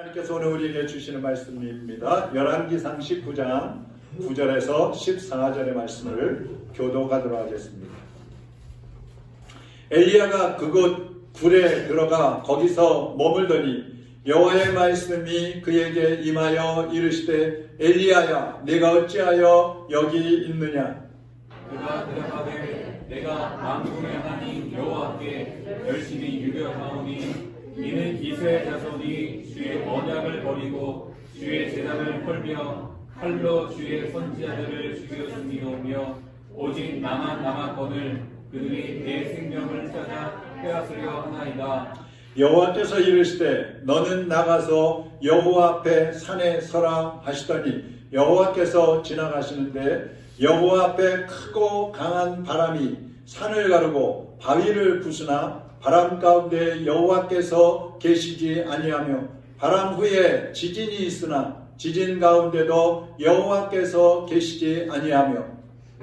하나님께서 오늘 우리에게 주시는 말씀입니다. 열왕기상 19장 9절에서 14절의 말씀을 교도하도록 하겠습니다. 엘리야가 그곳 굴에 들어가 거기서 머물더니 여호와의 말씀이 그에게 임하여 이르시되 엘리야야 내가 어찌하여 여기 있느냐 그가 대답하되 내가 만군의 하나님 여호와께 열심히 유별하오니 이는 이스라엘 자손이 주의 언약을 버리고 주의 제단을 헐며 칼로 주의 선지자들을 죽여 죽이오며 오직 나만 남았거늘 그들이 내 생명을 찾아 빼앗으려 하나이다. 여호와께서 이르시되 너는 나가서 여호와 앞에 산에 서라 하시더니 여호와께서 지나가시는데 여호와 앞에 크고 강한 바람이 산을 가르고 바위를 부수나 바람 가운데 여호와께서 계시지 아니하며 바람 후에 지진이 있으나 지진 가운데도 여호와께서 계시지 아니하며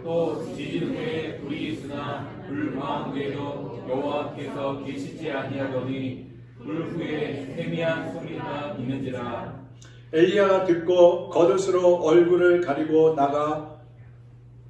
또 지진 후에 불이 있으나 불 가운데도 여호와께서 계시지 아니하더니 불 후에 세미한 소리가 있는지라. 엘리야가 듣고 겉옷으로 얼굴을 가리고 나가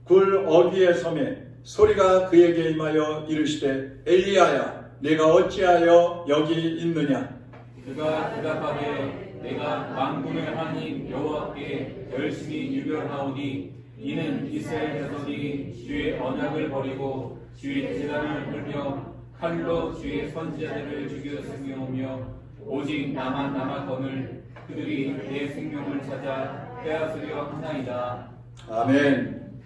굴 어귀에 섬에 소리가 그에게 임하여 이르시되 엘리야야 내가 어찌하여 여기 있느냐 그가 대답하되 내가 만군의 하나님 여호와께 열심히 유별하오니 이는 이스라엘 자손이 주의 언약을 버리고 주의 제단을 헐며 칼로 주의 선지자들을 죽여 죽이오며 오직 나만 남았거늘 그들이 내 생명을 찾아 빼앗으려 하나이다. 아멘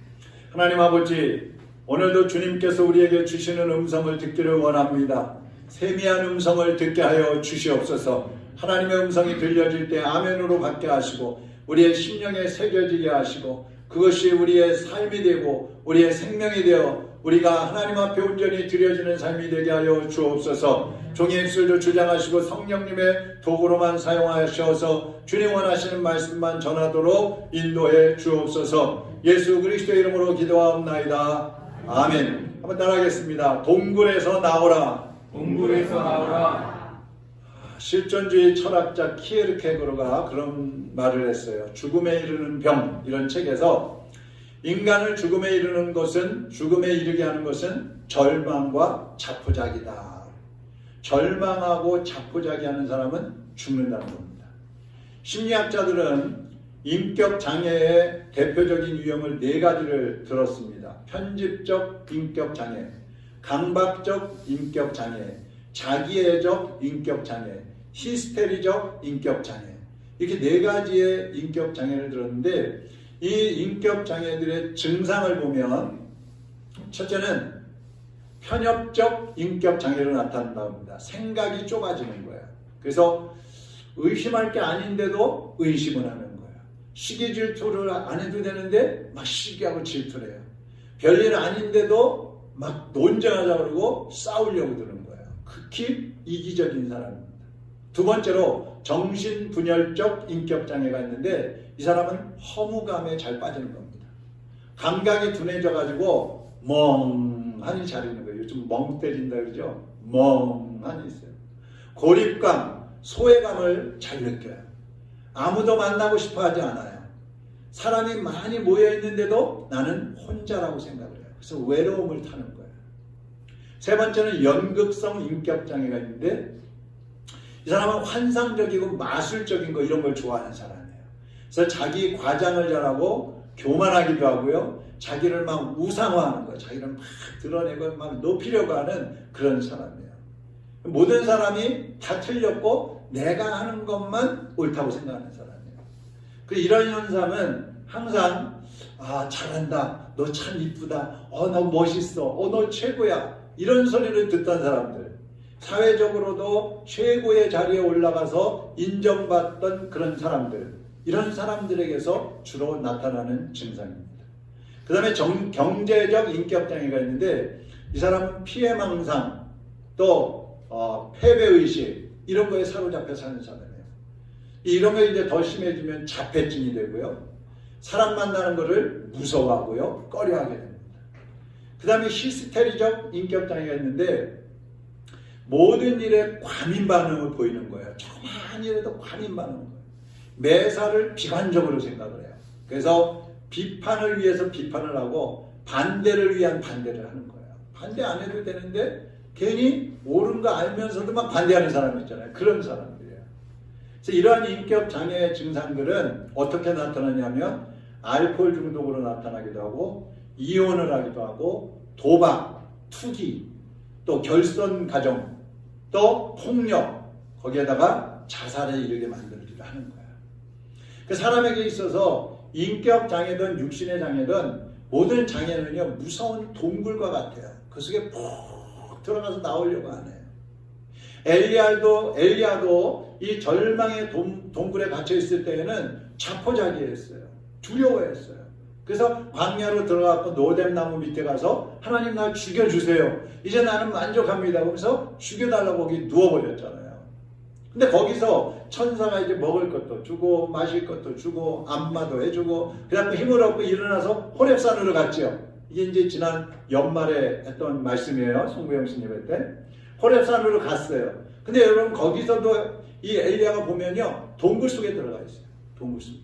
하나님 아버지 오늘도 주님께서 우리에게 주시는 음성을 듣기를 원합니다. 세미한 음성을 듣게 하여 주시옵소서. 하나님의 음성이 들려질 때 아멘으로 받게 하시고 우리의 심령에 새겨지게 하시고 그것이 우리의 삶이 되고 우리의 생명이 되어 우리가 하나님 앞에 온전히 드려지는 삶이 되게 하여 주옵소서. 종의 입술도 주장하시고 성령님의 도구로만 사용하셔서 주님 원하시는 말씀만 전하도록 인도해 주옵소서. 예수 그리스도의 이름으로 기도하옵나이다 아멘 한번 따라하겠습니다 동굴에서 나오라 동굴에서 나오라 실존주의 철학자 키에르케고르가 그런 말을 했어요. 죽음에 이르는 병 이런 책에서 인간을 죽음에 이르는 것은 죽음에 이르게 하는 것은 절망과 자포자기다. 절망하고 자포자기하는 사람은 죽는다는 겁니다. 심리학자들은 인격 장애의 대표적인 유형을 네 가지를 들었습니다. 편집적 인격 장애, 강박적 인격 장애, 자기애적 인격 장애, 히스테리적 인격 장애. 이렇게 네 가지의 인격 장애를 들었는데 이 인격 장애들의 증상을 보면 첫째는 편협적 인격 장애로 나타난다고 합니다. 생각이 좁아지는 거예요. 그래서 의심할 게 아닌데도 의심을 하는. 시기 질투를 안 해도 되는데 막 시기하고 질투를 해요. 별일 아닌데도 막 논쟁하자 그러고 싸우려고 드는 거예요. 극히 이기적인 사람입니다. 두 번째로 정신분열적 인격장애가 있는데 이 사람은 허무감에 잘 빠지는 겁니다. 감각이 둔해져 가지고 멍하니 잘 있는 거예요. 요즘 멍 때린다 그러죠. 멍하니 있어요. 고립감, 소외감을 잘 느껴요. 아무도 만나고 싶어 하지 않아요. 사람이 많이 모여 있는데도 나는 혼자라고 생각을 해요. 그래서 외로움을 타는 거예요. 세 번째는 연극성 인격 장애가 있는데 이 사람은 환상적이고 마술적인 거 이런 걸 좋아하는 사람이에요. 그래서 자기 과장을 잘하고 교만하기도 하고요. 자기를 막 우상화하는 거, 자기를 막 드러내고 막 높이려고 하는 그런 사람이에요. 모든 사람이 다 틀렸고 내가 하는 것만 옳다고 생각하는 사람이에요. 그 이런 현상은 항상 아 잘한다, 너 참 이쁘다, 어 너 멋있어, 어 너 최고야. 이런 소리를 듣던 사람들. 사회적으로도 최고의 자리에 올라가서 인정받던 그런 사람들, 이런 사람들에게서 주로 나타나는 증상입니다. 그 다음에 경제적 인격장애가 있는데 이 사람은 피해망상, 또 어, 패배의식 이런 거에 사로잡혀 사는 사람 게 이제 더 심해지면 자폐증이 되고요. 사람 만나는 것을 무서워하고요. 꺼려하게 됩니다. 그 다음에 히스테리적 인격장애가 있는데 모든 일에 과민 반응을 보이는 거예요. 조그만 일에도 과민 보여요. 매사를 비관적으로 생각을 해요. 그래서 비판을 위해서 비판을 하고 반대를 위한 반대를 하는 거예요. 반대 안 해도 되는데 괜히 옳은 거 알면서도 막 반대하는 사람 있잖아요. 그런 사람들이에요. 그래서 이러한 인격 장애 증상들은 어떻게 나타나냐면 알코올 중독으로 나타나기도 하고 이혼을 하기도 하고 도박, 투기, 또 결선 가정, 또 폭력, 거기에다가 자살에 이르게 만들기도 하는 거예요. 그 사람에게 있어서 인격 장애든 육신의 장애든 모든 장애는요 무서운 동굴과 같아요. 그 속에 푹 들어가서 나오려고 안 해요. 엘리야도 엘리야도 이 절망의 동, 동굴에 갇혀 있을 때에는 자포자기했어요. 두려워했어요. 그래서 광야로 들어가고 노뎀 나무 밑에 가서 하나님 날 죽여주세요. 이제 나는 만족합니다. 그러면서 죽여달라고 거기 누워버렸잖아요. 근데 거기서 천사가 이제 먹을 것도 주고 마실 것도 주고 안마도 해주고 그래갖고 힘을 얻고 일어나서 호랩산으로 갔죠. 이게 이제 지난 연말에 했던 말씀이에요. 송구영 스님의 때. 호랩산으로 갔어요. 근데 여러분 거기서도 이 엘리야가 보면요. 동굴 속에 들어가 있어요. 동굴 속에.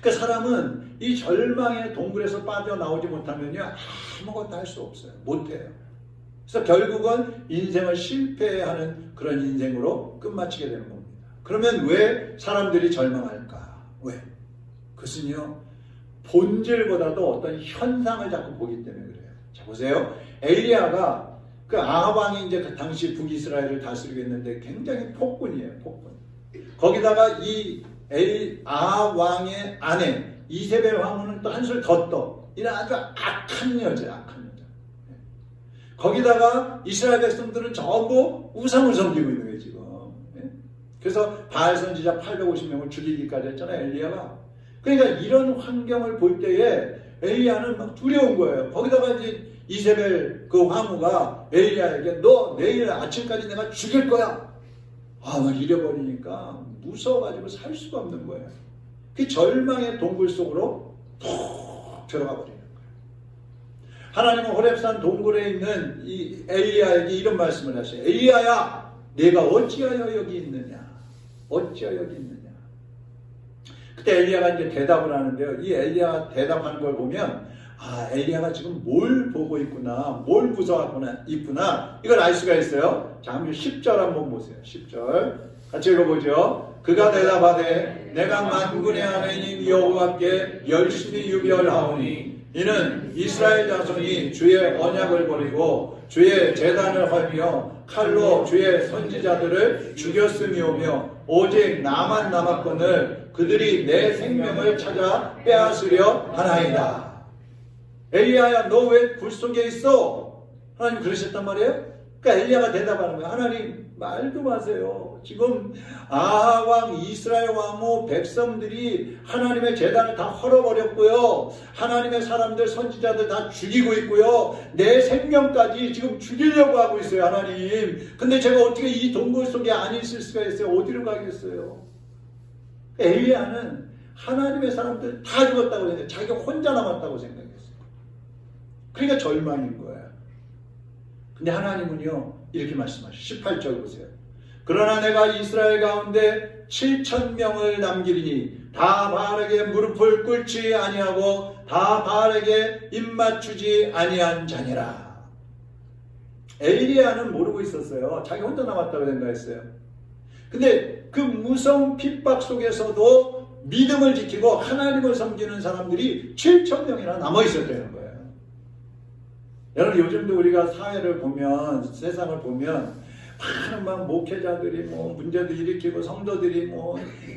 그 사람은 이 절망의 동굴에서 빠져나오지 못하면요. 아무것도 할 수 없어요. 못해요. 그래서 결국은 인생을 실패하는 그런 인생으로 끝마치게 되는 겁니다. 그러면 왜 사람들이 절망할까? 왜? 그것은요, 본질보다도 어떤 현상을 자꾸 보기 때문에 그래요. 자, 보세요. 엘리야가 그 아합 왕이 이제 그 당시 북이스라엘을 다스리고 있는데 굉장히 폭군이에요, 폭군. 거기다가 이 엘, 아합 왕의 아내 이세벨 왕후는 또 한술 더 떠. 이런 아주 악한 여자, 악한 여자. 거기다가 이스라엘 백성들은 전부 우상을 섬기고 있는 거예요, 지금. 예? 그래서 바알 선지자 850명을 죽이기까지 했잖아요, 엘리야가. 그러니까 이런 환경을 볼 때에 엘리야는 막 두려운 거예요. 거기다가 이제 이세벨 그 황후가 엘리야에게 너 내일 아침까지 내가 죽일 거야. 아, 막 잃어버리니까 무서워가지고 살 수가 없는 거예요. 그 절망의 동굴 속으로 푹 들어가 버리는 거예요. 하나님은 호렙산 동굴에 있는 이 엘리야에게 이런 말씀을 하셔요. 엘리야야, 내가 어찌하여 여기 있느냐? 어찌하여 여기 있느냐? 그때 엘리야가 이제 대답을 하는데요. 이 엘리야가 대답하는 걸 보면 아, 엘리야가 지금 뭘 보고 있구나, 뭘 무서워하고 있구나, 이걸 알 수가 있어요. 자, 한번 10절 한번 보세요. 10절. 같이 읽어보죠. 그가 대답하되, 내가 만군의 하나님 여호와께 열심히 유별하오니, 이는 이스라엘 자손이 주의 언약을 버리고 주의 재단을 헐며 칼로 주의 선지자들을 죽였음이오며 오직 나만 남았거늘 그들이 내 생명을 찾아 빼앗으려 하나이다. 엘리야야 너왜굴 속에 있어? 하나님 그러셨단 말이에요? 그러니까 엘리야가 대답하는 거야. 하나님 말도 마세요. 지금 아하 왕 이스라엘 왕후 백성들이 하나님의 재단을 다 헐어버렸고요. 하나님의 사람들 선지자들 다 죽이고 있고요. 내 생명까지 지금 죽이려고 하고 있어요. 하나님. 근데 제가 어떻게 이 동굴 속에 안 있을 수가 있어요? 어디로 가겠어요? 엘리야는 하나님의 사람들 다 죽었다고 생각해. 자기가 혼자 남았다고 생각했어요. 그러니까 절망인 거예요. 근데 하나님은요, 이렇게 말씀하시죠. 18절 보세요. 그러나 내가 이스라엘 가운데 7천 명을 남기리니 다 바알에게 무릎을 꿇지 아니하고 다 바알에게 입맞추지 아니한 자니라. 엘리야는 모르고 있었어요. 자기 혼자 남았다고 생각했어요. 근데 그 무서운 핍박 속에서도 믿음을 지키고 하나님을 섬기는 사람들이 7천 명이나 남아 있었다는 거예요. 여러분 요즘도 우리가 사회를 보면 세상을 보면 많은 막 목회자들이 뭐 문제도 일으키고 성도들이 뭐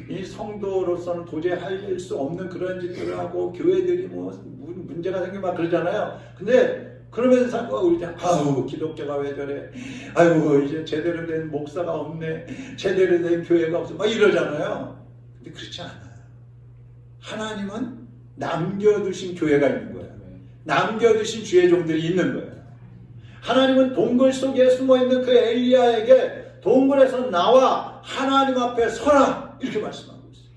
이 성도로서는 도저히 할 수 없는 그런 짓들을 하고 교회들이 뭐 문- 문제가 생기면 막 그러잖아요. 근데 그러면서 우리 이제 아우 기독교가 왜 저래? 아이고 이제 제대로 된 목사가 없네. 제대로 된 교회가 없어. 막 이러잖아요. 근데 그렇지 않아요. 하나님은 남겨두신 교회가 있는 거예요. 남겨두신 주의 종들이 있는 거예요. 하나님은 동굴 속에 숨어 있는 그 엘리야에게 동굴에서 나와 하나님 앞에 서라 이렇게 말씀하고 있어요.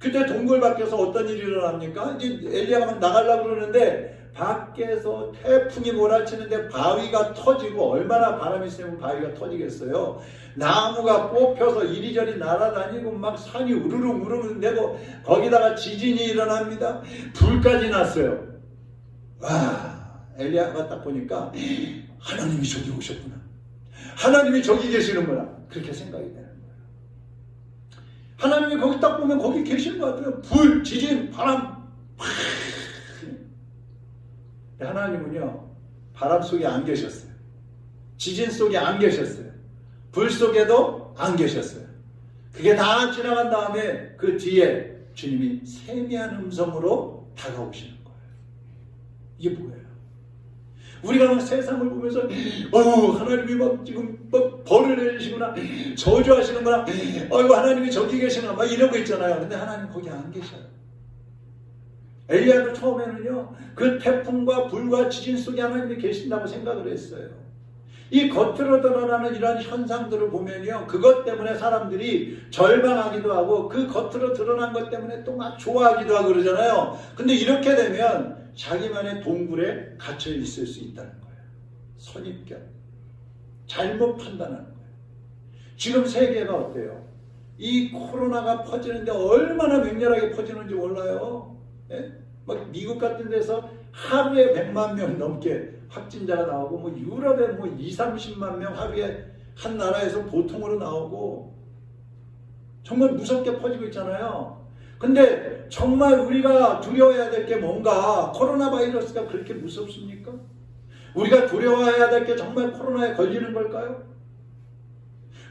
그때 동굴 밖에서 어떤 일이 일어납니까? 이제 엘리야가 막 나가려고 그러는데 밖에서 태풍이 몰아치는데 바위가 터지고 얼마나 바람이 세면 바위가 터지겠어요. 나무가 뽑혀서 이리저리 날아다니고 막 산이 우르릉 우르릉 되고 거기다가 지진이 일어납니다. 불까지 났어요. 와 엘리야가 딱 보니까 하나님이 저기 오셨구나. 하나님이 저기 계시는구나. 그렇게 생각이 거예요. 하나님이 거기 딱 보면 거기 계시는 것 같아요. 불, 지진, 바람. 하나님은요, 바람 속에 안 계셨어요. 지진 속에 안 계셨어요. 불 속에도 안 계셨어요. 그게 다 지나간 다음에 그 뒤에 주님이 세미한 음성으로 다가오시는 거예요. 이게 뭐예요? 우리가 막 세상을 보면서 어휴 하나님이 막 지금 막 벌을 내리시구나 저주하시는구나 어이구 하나님이 저기 계시나 막 이러고 있잖아요 근데 하나님 거기 안 계셔요 엘리야도 처음에는요 그 태풍과 불과 지진 속에 하나님이 계신다고 생각을 했어요 이 겉으로 드러나는 이런 현상들을 보면요 그것 때문에 사람들이 절망하기도 하고 그 겉으로 드러난 것 때문에 또 막 좋아하기도 하고 그러잖아요 근데 이렇게 되면 자기만의 동굴에 갇혀 있을 수 있다는 거예요. 선입견. 잘못 판단하는 거예요. 지금 세계가 어때요? 이 코로나가 퍼지는데 얼마나 맹렬하게 퍼지는지 몰라요. 예? 막 미국 같은 데서 하루에 100만 명 넘게 확진자가 나오고 뭐 유럽에 뭐 2, 30만 명 하루에 한 나라에서 보통으로 나오고 정말 무섭게 퍼지고 있잖아요. 근데 정말 우리가 두려워해야 될 게 뭔가 코로나 바이러스가 그렇게 무섭습니까? 우리가 두려워해야 될 게 정말 코로나에 걸리는 걸까요?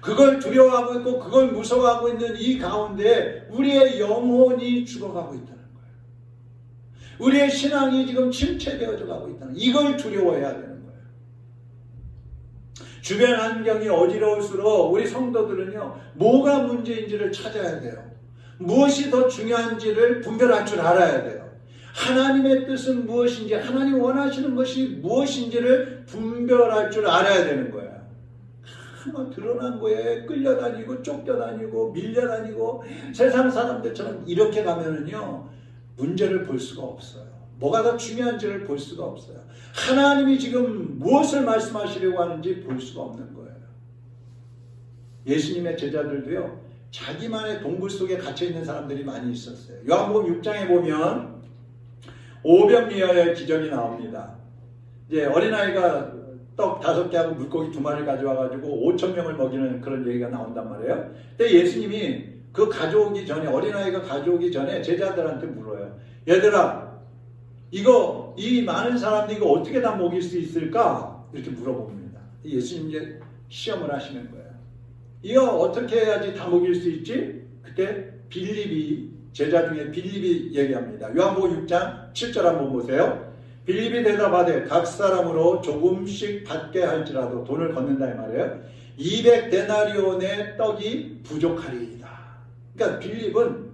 그걸 두려워하고 있고 그걸 무서워하고 있는 이 가운데 우리의 영혼이 죽어가고 거예요. 우리의 신앙이 지금 침체되어져 가고 있다는. 이걸 두려워해야 되는 거예요. 주변 환경이 어지러울수록 우리 성도들은요, 뭐가 문제인지를 찾아야 돼요. 무엇이 더 중요한지를 분별할 줄 알아야 돼요. 하나님의 뜻은 무엇인지, 하나님 원하시는 것이 무엇인지를 분별할 줄 알아야 되는 거예요. 막 드러난 거에 끌려다니고 쫓겨다니고 밀려다니고 세상 사람들처럼 이렇게 가면은요 문제를 볼 수가 없어요. 뭐가 더 중요한지를 볼 수가 없어요. 하나님이 지금 무엇을 말씀하시려고 하는지 볼 수가 없는 거예요. 예수님의 제자들도요 자기만의 동굴 속에 갇혀 있는 사람들이 많이 있었어요. 요한복음 6장에 보면 오병이어의 기적이 나옵니다. 이제 어린아이가 떡 다섯 개하고 물고기 두 마리를 가져와 가지고 5천 명을 먹이는 그런 얘기가 나온단 말이에요. 근데 예수님이 그 가져오기 전에 어린아이가 가져오기 전에 제자들한테 물어요. 얘들아, 이거 이 많은 사람들이 이거 어떻게 다 먹일 수 있을까? 이렇게 물어봅니다. 예수님 이제 시험을 하시는 거예요. 이거 어떻게 해야지 다 먹일 수 있지? 그때 빌립이 제자 중에 빌립이 얘기합니다. 요한복음 6장 7절 한번 보세요. 빌립이 대답하되 각 사람으로 조금씩 받게 할지라도 돈을 걷는다 이 말이에요. 200 데나리온의 떡이 부족하리이다. 그러니까 빌립은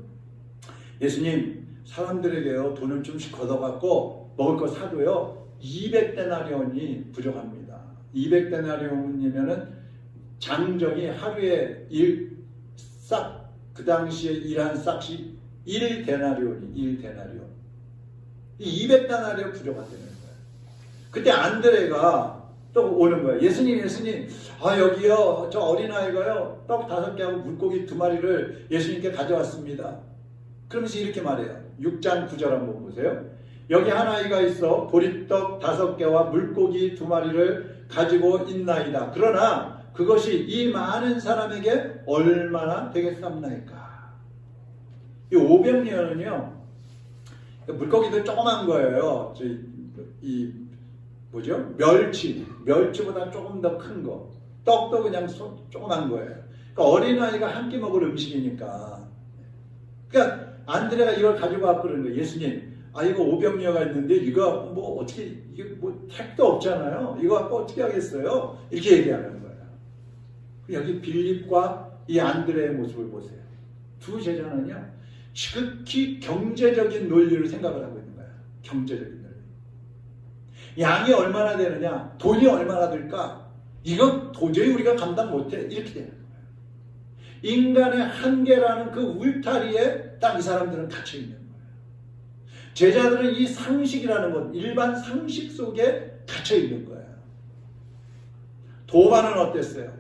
예수님 사람들에게요 돈을 좀씩 걷어갖고 먹을 거 사도요 200데나리온이 부족합니다. 200데나리온이면은 장정이 하루에 일싹 그 당시에 일한 싹이 1데나리온이 1데나리온. 이 200데나리온 부족하다는 거예요. 그때 안드레가 또 오는 거예요. 예수님, 예수님, 아 여기요, 저 어린아이가요, 떡 다섯 개하고 물고기 두 마리를 예수님께 가져왔습니다. 그러면서 이렇게 말해요. 6장 9절 한번 보세요. 여기 한 아이가 있어 보리떡 다섯 개와 물고기 두 마리를 가지고 있나이다. 그러나 그것이 이 많은 사람에게 얼마나 되겠습니까? 이 오병이어는요, 물고기도 조그만 거예요. 저, 이, 뭐죠? 멸치. 멸치보다 조금 더 큰 거. 떡도 그냥 소, 조그만 거예요. 그러니까 어린아이가 한 끼 먹을 음식이니까. 그러니까 안드레가 이걸 가지고 왔고 그러는 거예요. 예수님, 아, 이거 오병이어가 있는데 이거 뭐 어떻게, 이게 뭐 택도 없잖아요. 이거 갖고 어떻게 하겠어요? 이렇게 얘기하는 거예요. 여기 빌립과 이 안드레의 모습을 보세요. 두 제자는요, 지극히 경제적인 논리를 생각을 하고 있는 거야. 경제적인. 양이 얼마나 되느냐, 돈이 얼마나 들까? 이건 도저히 우리가 감당 못해. 이렇게 되는 거예요. 인간의 한계라는 그 울타리에 딱 이 사람들은 갇혀 있는 거예요. 제자들은 이 상식이라는 것, 일반 상식 속에 갇혀 있는 거예요. 도마는 어땠어요?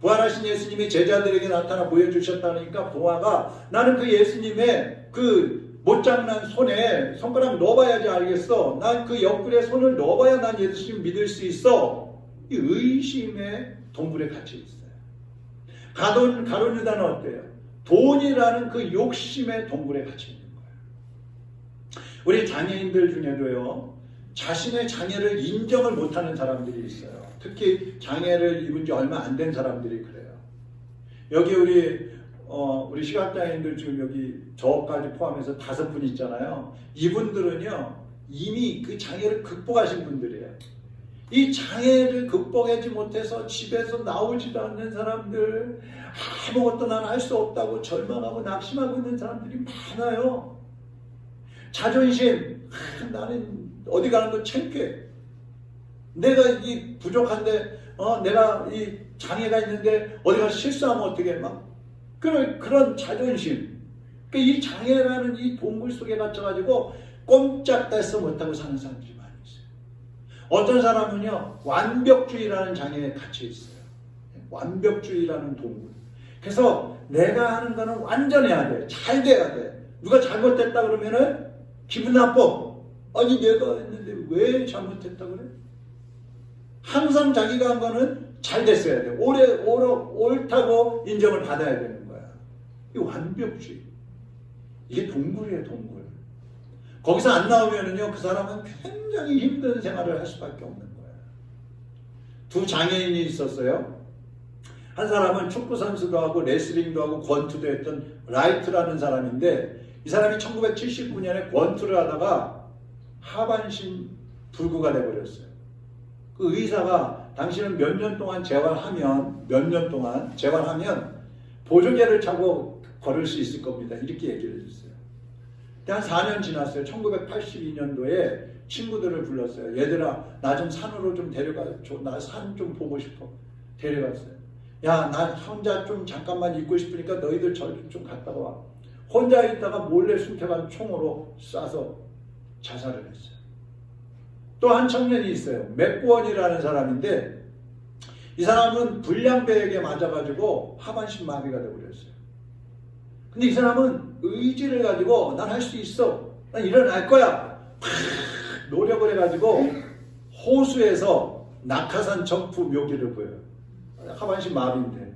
부활하신 예수님이 제자들에게 나타나 보여주셨다니까 도마가 나는 그 예수님의 그 못장난 손에 손가락 넣어봐야지 알겠어. 난 그 옆구리에 손을 넣어봐야 난 예수님 믿을 수 있어. 이 의심의 동굴에 갇혀 있어요. 가론 유다는 어때요? 돈이라는 그 욕심의 동굴에 갇혀 있는 거예요. 우리 장애인들 중에도요. 자신의 장애를 인정을 못하는 사람들이 있어요. 특히 장애를 입은 지 얼마 안 된 사람들이 그래요. 여기 우리 어, 우리 시각장애인들 지금 여기 저까지 포함해서 다섯 분 있잖아요. 이분들은요 이미 그 장애를 극복하신 분들이에요. 이 장애를 극복하지 못해서 집에서 나오지도 않는 사람들, 아무것도 난 할 수 없다고 절망하고 낙심하고 있는 사람들이 많아요. 자존심, 아, 나는 어디 가는 거 창피해. 내가 이 부족한데, 어, 내가 이 장애가 있는데 어디 가서 실수하면 어떻게 해, 막. 그런, 그런 자존심. 그이 장애라는 이 동굴 속에 갇혀가지고 꼼짝달싹 못하고 사는 사람들이 많이 있어요. 어떤 사람은요, 완벽주의라는 장애에 갇혀 있어요. 완벽주의라는 동굴. 그래서 내가 하는 거는 완전해야 돼. 잘 돼야 돼. 누가 잘못됐다 그러면은 기분 나빠. 아니, 내가 했는데 왜 잘못했다 그래? 항상 자기가 한 거는 잘 됐어야 돼. 오래, 오래, 옳다고 인정을 받아야 거야. 이 완벽주의. 이게 동굴이에요, 동굴. 거기서 안 나오면은요, 그 사람은 굉장히 힘든 생활을 할 수밖에 없는 거예요. 두 장애인이 있었어요. 한 사람은 축구 선수도 하고 레슬링도 하고 권투도 했던 라이트라는 사람인데 이 사람이 1979년에 권투를 하다가 하반신 불구가 돼버렸어요. 그 의사가 당신은 몇 년 동안 재활하면 몇 년 동안 재활하면 보조개를 차고 걸을 수 있을 겁니다. 이렇게 얘기를 해줬어요. 한 4년 지났어요. 1982년도에 친구들을 불렀어요. 얘들아, 나 좀 산으로 좀 데려가. 나 산 좀 보고 싶어. 데려갔어요. 야, 나 혼자 좀 잠깐만 있고 싶으니까 너희들 저좀 갔다 와. 혼자 있다가 몰래 숨겨간 총으로 쏴서 자살을 했어요. 또 한 청년이 있어요. 맥구원이라는 사람인데 이 사람은 불량배에게 맞아가지고 하반신 마비가 되어버렸어요. 근데 이 사람은 의지를 가지고 난 할 수 있어. 난 일어날 거야. 팍 노력을 해가지고 호수에서 낙하산 점프 묘기를 보여요. 하반신 마비인데.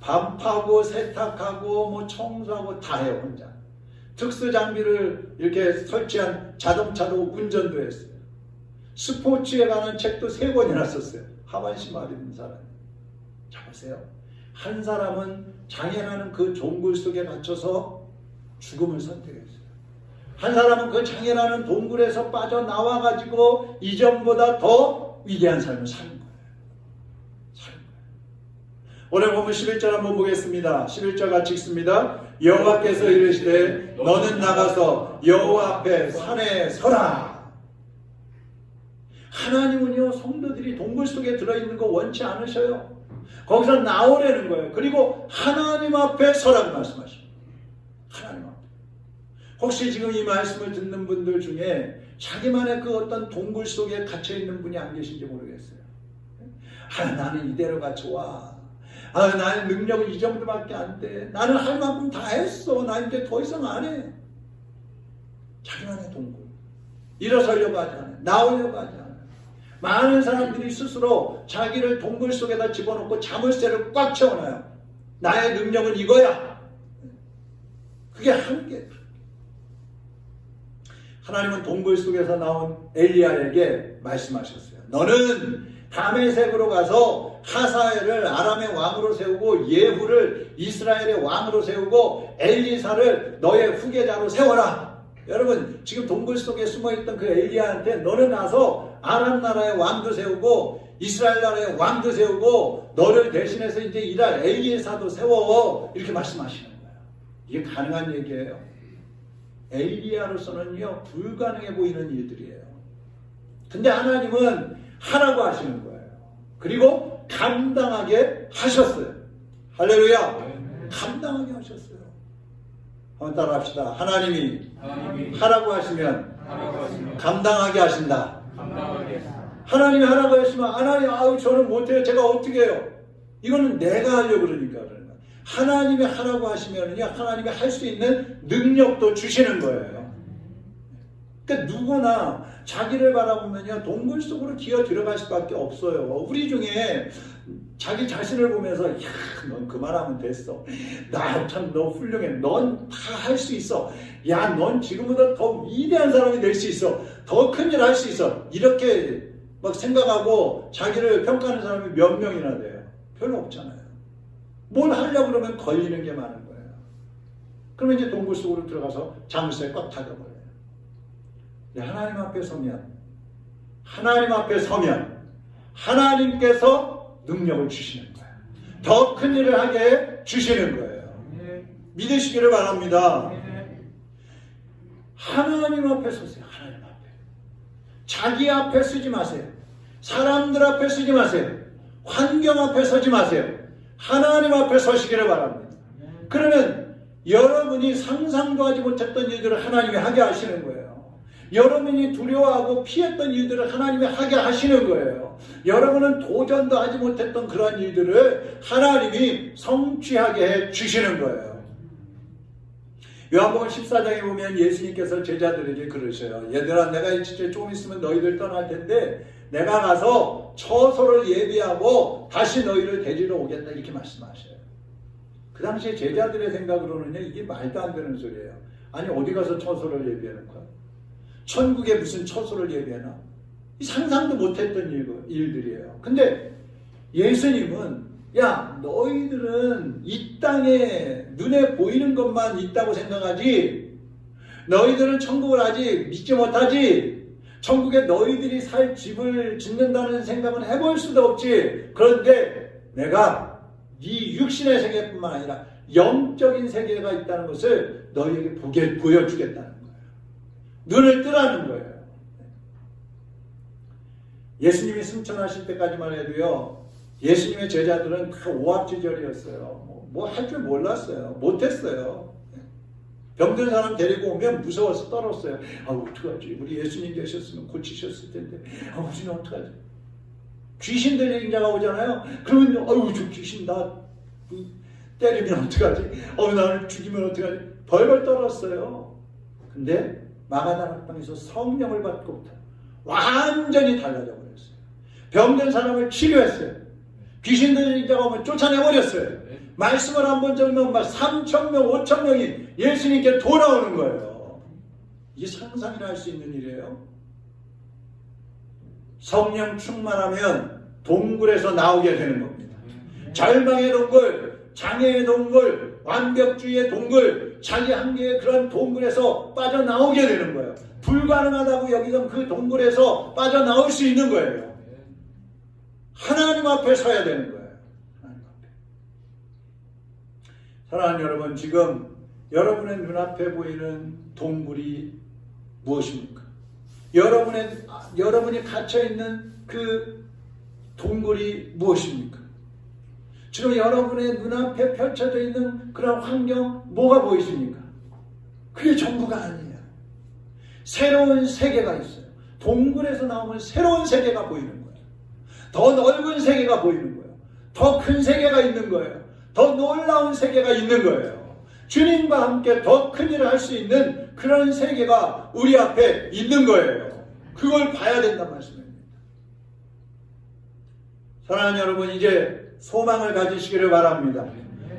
밥 파고 세탁하고 뭐 청소하고 다 해요 혼자. 특수 장비를 이렇게 설치한 자동차도 운전도 했어요. 스포츠에 관한 책도 세 권이나 썼어요. 하반신 마비인 사람. 자 보세요. 한 사람은 장애라는 그 동굴 속에 갇혀서 죽음을 선택했어요. 한 사람은 그 장애라는 동굴에서 빠져나와 가지고 이전보다 더 위대한 삶을 사는 거예요. 사는 거예요. 오늘 보면 11절 한번 보겠습니다. 11절 같이 읽습니다. 여호와께서 이르시되 너는 나가서 여호와 앞에 산에 서라. 하나님은요 성도들이 동굴 속에 들어있는 거 원치 않으셔요. 거기서 나오라는 거예요. 그리고 하나님 앞에 서라고 말씀하십니다. 하나님 앞에. 혹시 지금 이 말씀을 듣는 분들 중에 자기만의 그 어떤 동굴 속에 갇혀 있는 분이 안 계신지 모르겠어요. 아, 나는 이대로 갇혀와. 아, 나의 능력은 이 정도밖에 안 돼. 나는 할 만큼 다 했어. 나 이제 더 이상 안 해. 자기만의 동굴. 일어서려고 하지 않아요. 나오려고 하지 않아요. 많은 사람들이 스스로 자기를 동굴 속에다 집어넣고 자물쇠를 꽉 채워놔요. 나의 능력은 이거야. 그게 한계. 하나님은 동굴 속에서 나온 엘리야에게 말씀하셨어요. 너는 다메색으로 가서 하사엘을 아람의 왕으로 세우고 예후를 이스라엘의 왕으로 세우고 엘리사를 너의 후계자로 세워라. 여러분 지금 동굴 속에 숨어있던 그 엘리야한테 너는 가서 아람 나라의 왕도 세우고 이스라엘 나라의 왕도 세우고 너를 대신해서 이제 일할 엘리사도 세워 이렇게 말씀하시는 거예요. 이게 가능한 얘기예요. 엘리야로서는요 불가능해 보이는 일들이에요. 근데 하나님은 하라고 하시는 거예요. 그리고 감당하게 하셨어요. 할렐루야. 감당하게 하셨어요. 한번 따라합시다. 하나님이 하나님이 하라고 하시면 하라고 하시면 감당하게 하신다. 하나님이 하라고 하시면 하나님 아유 저는 못해요. 제가 어떻게 해요? 이거는 내가 하려고 그러니까. 하나님이 하라고 하시면은요 하나님이 할 수 있는 능력도 주시는 거예요. 그러니까 누구나 자기를 바라보면요 동굴 속으로 기어 들어갈 수밖에 없어요. 우리 중에 자기 자신을 보면서 야 넌 그만하면 됐어. 나 참 너 훌륭해. 넌 다 할 수 있어. 야 넌 지금보다 더 위대한 사람이 될 수 있어. 더 큰 일 할 수 있어. 이렇게 막 생각하고 자기를 평가하는 사람이 몇 명이나 돼요. 별로 없잖아요. 뭘 하려고 그러면 걸리는 게 많은 거예요. 그러면 이제 동굴 속으로 들어가서 잠수에 꽉. 근데 하나님 앞에 서면 하나님 앞에 서면 하나님께서 능력을 주시는 거예요. 더 큰 일을 하게 주시는 거예요. 믿으시기를 바랍니다. 하나님 앞에 서세요. 하나님 앞에. 자기 앞에 쓰지 마세요. 사람들 앞에 쓰지 마세요. 환경 앞에 서지 마세요. 하나님 앞에 서시기를 바랍니다. 그러면 여러분이 상상도 하지 못했던 일들을 하나님이 하게 하시는 거예요. 여러분이 두려워하고 피했던 일들을 하나님이 하게 하시는 거예요. 여러분은 도전도 하지 못했던 그런 일들을 하나님이 성취하게 해 주시는 거예요. 요한복음 14장에 보면 예수님께서 제자들에게 그러셔요. 얘들아 내가 이제 조금 있으면 너희들 떠날 텐데 내가 가서 처소를 예비하고 다시 너희를 데리러 오겠다 이렇게 말씀하셔요. 그 당시에 제자들의 생각으로는요 이게 말도 안 되는 소리예요. 아니 어디 가서 처소를 예비하는 거야? 천국에 무슨 처소를 예비하나? 이 상상도 못했던 일, 일들이에요. 근데 예수님은 야 너희들은 이 땅에 눈에 보이는 것만 있다고 생각하지? 너희들은 천국을 아직 믿지 못하지? 천국에 너희들이 살 집을 짓는다는 생각은 해볼 수도 없지. 그런데 내가 네 육신의 세계뿐만 아니라 영적인 세계가 있다는 것을 너희에게 보게 보여주겠다는 거예요 눈을 뜨라는 거예요 예수님이 승천하실 때까지만 해도요 예수님의 제자들은 다 오합지졸이었어요. 뭐 할 줄 몰랐어요. 못했어요. 병든 사람 데리고 오면 무서워서 떨었어요. 아 어떡하지? 우리 예수님 계셨으면 고치셨을 텐데. 아 우리는 어떡하지? 귀신 들린 자가 오잖아요. 그러면 아유 저 귀신 나 때리면 어떡하지? 어 나를 죽이면 어떡하지? 벌벌 떨었어요. 근데 마가다 학당에서 성령을 받고 완전히 달라져 버렸어요. 병든 사람을 치료했어요. 귀신 들린 자가 오면 쫓아내버렸어요. 말씀을 한번 적으면 막 3천 명, 5천 명이 예수님께 돌아오는 거예요. 이게 상상이나 할 수 있는 일이에요. 성령 충만하면 동굴에서 나오게 되는 겁니다. 절망의 동굴, 장애의 동굴, 완벽주의의 동굴, 자기 한계의 그런 동굴에서 빠져나오게 되는 거예요. 불가능하다고 여기던 그 동굴에서 빠져나올 수 있는 거예요. 하나님 앞에 서야 되는 거예요. 하나님 앞에. 사랑하는 여러분, 지금 여러분의 눈앞에 보이는 동굴이 무엇입니까? 여러분의, 여러분이 갇혀있는 그 동굴이 무엇입니까? 지금 여러분의 눈앞에 펼쳐져 있는 그런 환경, 뭐가 보이십니까? 그게 전부가 아니에요. 새로운 세계가 있어요. 동굴에서 나오면 새로운 세계가 보이는 거예요. 더 넓은 세계가 보이는 거예요. 더 큰 세계가 있는 거예요. 더 놀라운 세계가 있는 거예요. 주님과 함께 더 큰 일을 할 수 있는 그런 세계가 우리 앞에 있는 거예요. 그걸 봐야 된단 말씀입니다. 사랑하는 여러분, 이제 소망을 가지시기를 바랍니다.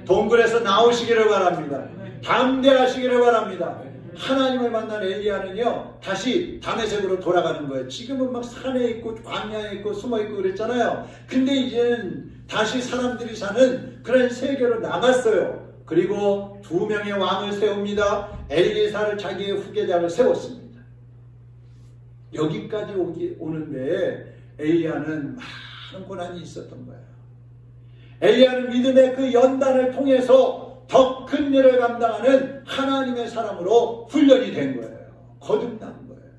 동굴에서 나오시기를 바랍니다. 담대하시기를 바랍니다. 하나님을 만난 엘리야는요 다시 다메섹으로 돌아가는 거예요. 지금은 막 산에 있고 광야에 있고 숨어 있고 그랬잖아요. 근데 이제는 다시 사람들이 사는 그런 세계로 나갔어요. 그리고 두 명의 왕을 세웁니다. 엘리사를 자기의 후계자를 세웠습니다. 여기까지 오기, 오는데 엘리야는 많은 고난이 있었던 거예요. 엘리야는 믿음의 그 연단을 통해서 더 큰 일을 감당하는 하나님의 사람으로 훈련이 된 거예요. 거듭난 거예요.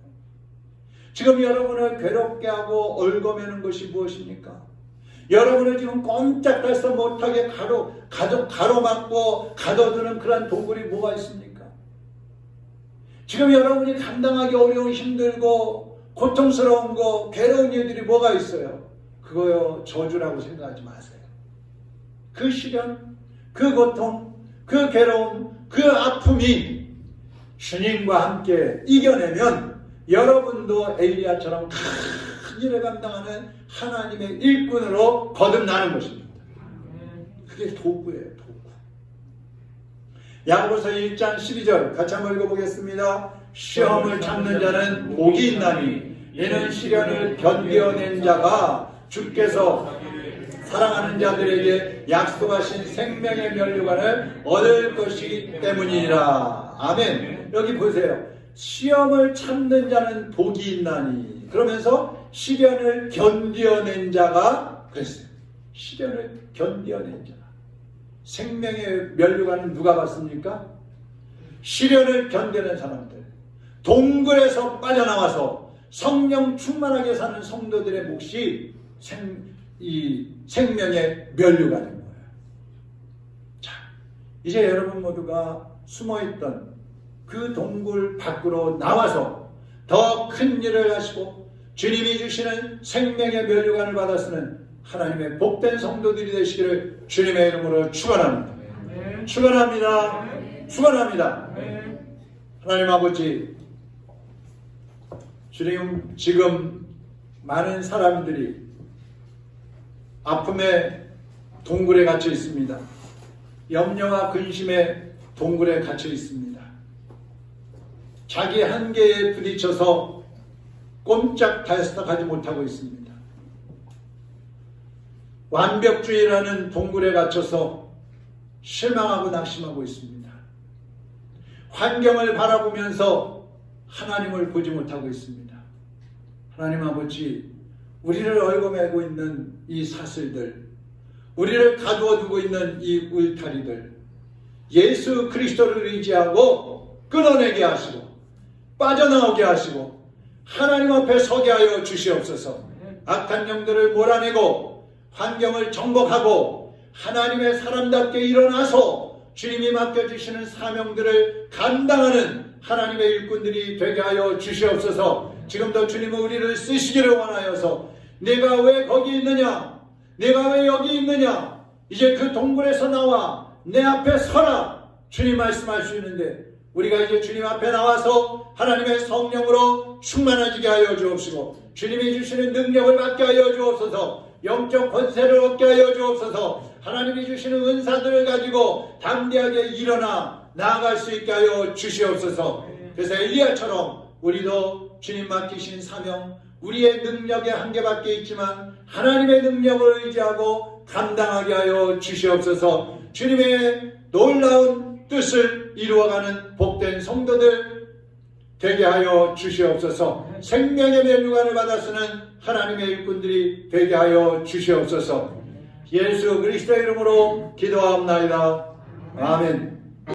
지금 여러분을 괴롭게 하고 얽어매는 것이 무엇입니까? 여러분을 지금 꼼짝달싹 못하게 가로, 가족, 가로막고 가둬두는 그런 동굴이 뭐가 있습니까? 지금 여러분이 감당하기 어려운 힘들고 고통스러운 거, 괴로운 일들이 뭐가 있어요? 그거요 저주라고 생각하지 마세요. 그 시련, 그 고통, 그 괴로움, 그 아픔이 주님과 함께 이겨내면 여러분도 엘리야처럼 큰 일을 감당하는 하나님의 일꾼으로 거듭나는 것입니다. 그게 도구예요, 도구. 야고보서 1장 12절 같이 한번 읽어보겠습니다. 시험을 참는 자는 복이 있나니 이는 시련을 견뎌낸 자가 주께서 사랑하는 자들에게 약속하신 생명의 면류관을 얻을 것이기 때문이라. 아멘. 여기 보세요. 시험을 참는 자는 복이 있나니. 그러면서 시련을 견뎌낸 자가 그랬어요. 시련을 견뎌낸 자. 생명의 면류관은 누가 받습니까? 시련을 견뎌낸 사람들. 동굴에서 빠져나와서 성령 충만하게 사는 성도들의 몫이 생, 이 생명의 면류관인 거예요. 자, 이제 여러분 모두가 숨어있던 그 동굴 밖으로 나와서 더 큰 일을 하시고 주님이 주시는 생명의 면류관을 받아 쓰는 하나님의 복된 성도들이 되시기를 주님의 이름으로 축원합니다. 축원합니다. 축원합니다. 하나님 아버지 주님 지금 많은 사람들이 아픔의 동굴에 갇혀 있습니다. 염려와 근심의 동굴에 갇혀 있습니다. 자기 한계에 부딪혀서 꼼짝 달싹하지 못하고 있습니다. 완벽주의라는 동굴에 갇혀서 실망하고 낙심하고 있습니다. 환경을 바라보면서 하나님을 보지 못하고 있습니다. 하나님 아버지, 우리를 얽어매고 있는 이 사슬들, 우리를 가두어 두고 있는 이 울타리들, 예수 그리스도를 의지하고 끊어내게 하시고, 빠져나오게 하시고, 하나님 앞에 서게 하여 주시옵소서. 악한 영들을 몰아내고, 환경을 정복하고, 하나님의 사람답게 일어나서 주님이 맡겨주시는 사명들을 감당하는 하나님의 일꾼들이 되게 하여 주시옵소서. 지금도 주님은 우리를 쓰시기를 원하여서 내가 왜 거기 있느냐? 내가 왜 여기 있느냐? 이제 그 동굴에서 나와 내 앞에 서라. 주님 말씀할 수 있는데 우리가 이제 주님 앞에 나와서 하나님의 성령으로 충만해지게 하여 주옵시고 주님이 주시는 능력을 받게 하여 주옵소서 영적 권세를 얻게 하여 주옵소서 하나님이 주시는 은사들을 가지고 담대하게 일어나 나아갈 수 있게 하여 주시옵소서 그래서 엘리야처럼 우리도 주님 맡기신 사명 우리의 능력에 한계밖에 있지만 하나님의 능력을 의지하고 감당하게 하여 주시옵소서. 주님의 놀라운 뜻을 이루어가는 복된 성도들 되게 하여 주시옵소서. 생명의 면류관을 받아 쓰는 하나님의 일꾼들이 되게 하여 주시옵소서. 예수 그리스도의 이름으로 기도하옵나이다. 아멘